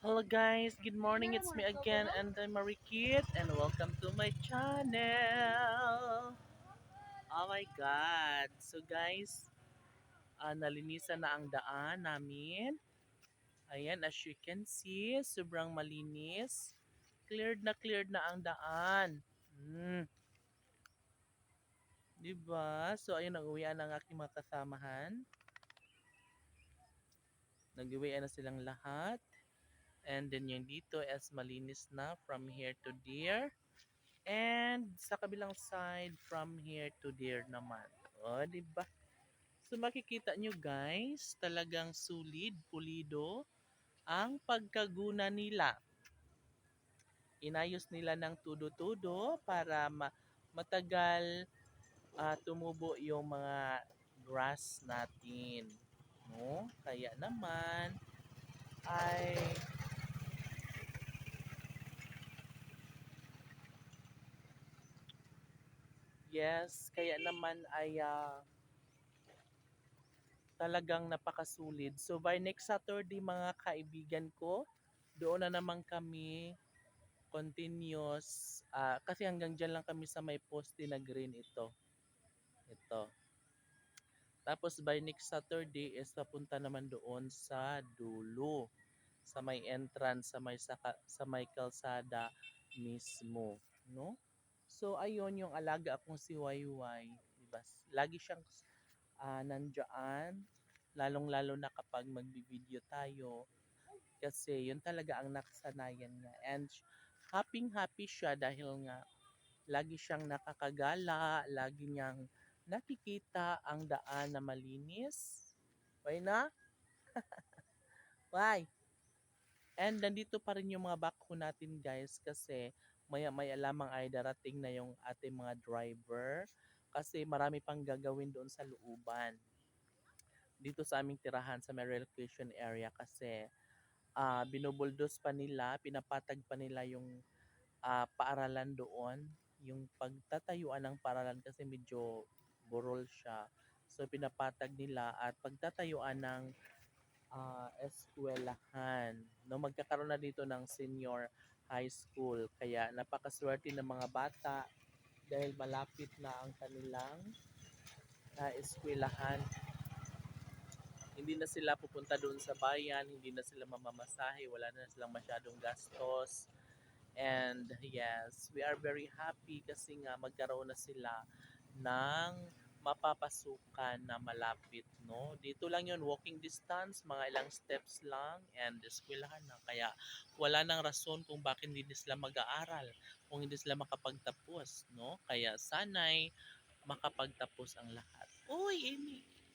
Hello guys, good morning. It's me again and I'm Marikit and welcome to my channel. Oh my god. So guys, ah, nalinisan na ang daan namin. Ayan, as you can see, sobrang malinis. Cleared na cleared na ang daan. Hmm. Diba? So ayun, nag-uwian ang aking mga kasamahan. Nag-uwian na silang lahat. And then yung dito is malinis na from here to there. And sa kabilang side from here to there naman. O, di ba? So makikita nyo guys, talagang sulid, pulido ang pagkaguna nila. Inayos nila ng tudo-tudo para ma- matagal ah, tumubo yung mga grass natin. No? Kaya naman ay Yes, kaya naman ay ah, talagang napakasulid. So by next Saturday mga kaibigan ko, doon na naman kami continuous ah, kasi hanggang dyan lang kami sa may poste na green ito. Ito. Tapos by next Saturday is papunta naman doon sa dulo sa may entrance sa may saka, sa may kalsada mismo, no? So ayun yung alaga akong si Wayway, diba? Lagi siyang ah nandiyan, lalong-lalo na kapag magbi-video tayo kasi yun talaga ang nakasanayan niya. And happy-happy siya dahil nga lagi siyang nakakagala, lagi niyang nakikita ang daan na malinis. Why na? Why? And nandito pa rin yung mga backhoe natin guys kasi maya-maya lamang ay darating na yung ating mga driver kasi marami pang gagawin doon sa looban. Dito sa aming tirahan sa may relocation area kasi ah binubuldos pa nila, pinapatag pa nila yung ah, paaralan doon. Yung pagtatayuan ng paaralan kasi medyo burol siya. So pinapatag nila at pagtatayuan ng ah, eskwelahan. No, magkakaroon na dito ng senior high school. Kaya napakaswerte ng mga bata dahil malapit na ang kanilang uh, eskwelahan. Hindi na sila pupunta doon sa bayan, hindi na sila mamamasahe, wala na silang masyadong gastos. And yes, we are very happy kasi nga magkaroon na sila ng mapapasukan na malapit, no? Dito lang yun, walking distance, mga ilang steps lang, and eskwelahan na. Kaya wala nang rason kung bakit hindi sila mag-aaral, kung hindi sila makapagtapos, no? Kaya sanay makapagtapos ang lahat. Uy, Amy!